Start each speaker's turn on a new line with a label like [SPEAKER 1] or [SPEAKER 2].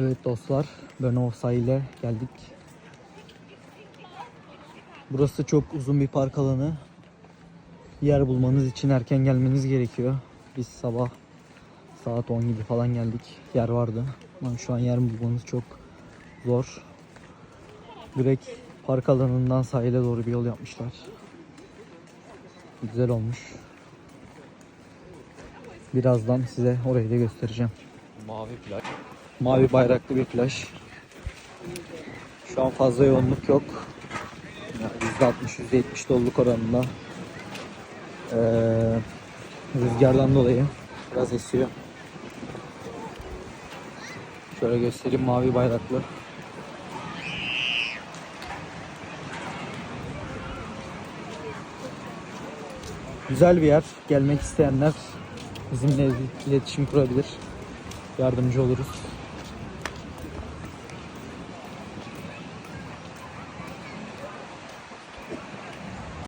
[SPEAKER 1] Evet dostlar, Bönov sahile geldik. Burası çok uzun bir park alanı. Yer bulmanız için erken gelmeniz gerekiyor. Biz sabah saat 10 gibi falan geldik. Yer vardı. Ama şu an yer bulmanız çok zor. Direkt park alanından sahile doğru bir yol yapmışlar. Güzel olmuş. Birazdan size orayı da göstereceğim.
[SPEAKER 2] Mavi plaj.
[SPEAKER 1] Mavi bayraklı bir plaj. Şu an fazla yoğunluk yok. Yani %60-%70 doluluk oranında. Ee, rüzgardan dolayı biraz esiyor. Şöyle göstereyim mavi bayraklı. Güzel bir yer. Gelmek isteyenler bizimle iletişim kurabilir. Yardımcı oluruz.